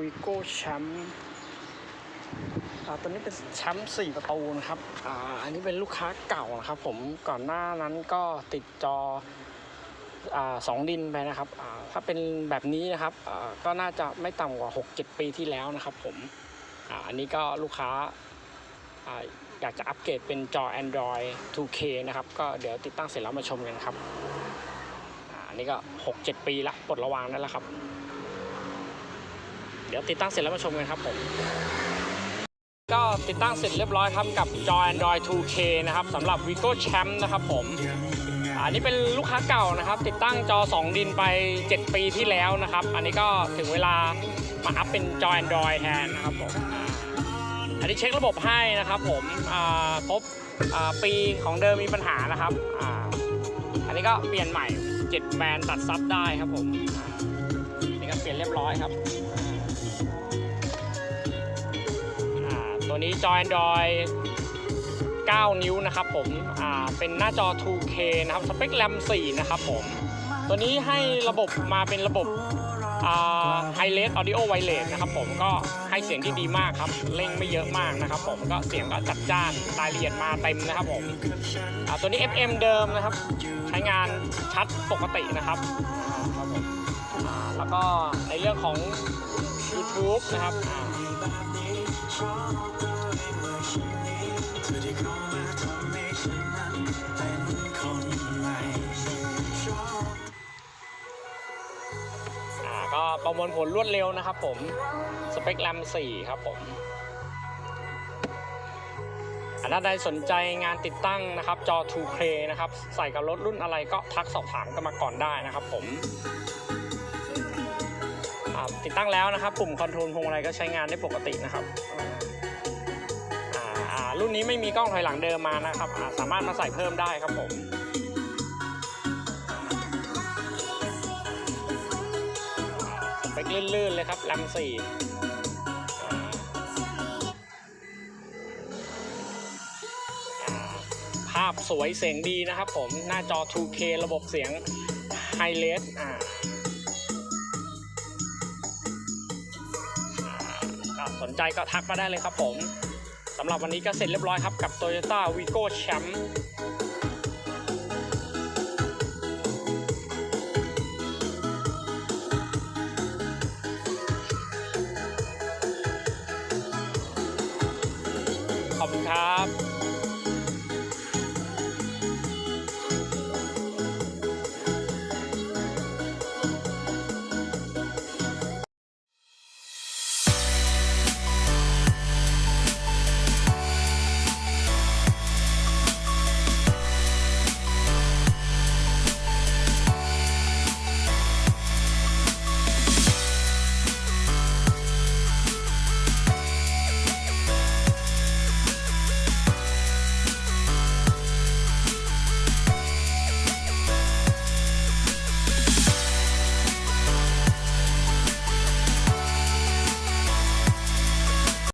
วีโก้แชมป์ตัวนี้เป็นแชมป์สี่ประตูนะครับอ่าอันนี้เป็นลูกค้าเก่านะครับ ผมก่อนหน้านั้นก็ติดจออ่าสองดินไปนะครับอ่าถ้าเป็นแบบนี้นะครับอ่าก็น่าจะไม่ต่ำกว่า 6-7 ปีที่แล้วนะครับ ผมอ่าอันนี้ก็ลูกค้าอ่าอยากจะอัปเกรดเป็นจอ Android 2K นะครับ ก็เดี๋ยวติดตั้งเสร็จแล้วมาชมกันครับอันนี้ก็ 6-7 ปีละปลดระวางนั่นแหละครับ เดี๋ยวติดตั้งเสร็จแล้วมาชมกันครับผมก็ติดตั้งเสร็จเรียบร้อยครับกับจอ Android 2K นะครับสำหรับ Vigo Champ นะครับผมอันนี้เป็นลูกค้าเก่านะครับ ติดตั้งจอ 2 ดินไป 7 ปีที่แล้วนะครับ อันนี้ก็ถึงเวลามาอัพเป็นจอ Android แทนนะครับผมอันนี้เช็คระบบให้นะครับผมอ่าครบปีของเดิมมีปัญหานะครับอ,อันนี้ก็เปลี่ยนใหม่ 7 แบรนด์ตัดซับได้ครับผมนี่ก็เปลี่ยนเรียบร้อยครับ ตัวนี้จอ Android 9 นิ้วนะครับผมอ่าเป็นหน้าจอ 2K นะครับ สเปคแรม4นะครับผม ตัวนี้ให้ระบบมาเป็นระบบไฮเลสออดิโอไวเลสนะครับผมก็ให้เสียงที่ดีมากครับ เร่งไม่เยอะมากนะครับผมก็เสียงก็จัดจ้านรายละเอียดมาเต็มนะครับผมอ่าตัวนี้ FM เดิมนะครับ ใช้งานชัดปกตินะครับอ่าแล้วก็ในเรื่องของ YouTube นะครับอ่าก็ประมวลผลรวดเร็วนะครับผม สเปคแรม4ครับผมถ้าใดสนใจงานติดตั้งนะครับ จอ 2K นะครับ ใส่กับรถรุ่นอะไรก็ทักสอบถามกันมาก่อนได้นะครับผม ติดตั้งแล้วนะครับ ปุ่มคอนโทรลพวงมาลัยก็ใช้งานได้ปกตินะครับอ่ารุ่นนี้ไม่มีกล้องถอยหลังเดิมมานะครับสามารถมาใส่เพิ่มได้ครับผมสเปลื่นๆเลยครับแรมสี่ภาพสวยเสียงดีนะครับผมหน้าจอ 2K ระบบเสียง High Res อ่าอ่า สนใจก็ทักมาได้เลยครับผมสำหรับวันนี้ก็เสร็จเรียบร้อยครับกับ Toyota Vigo Champ ขอบคุณครับ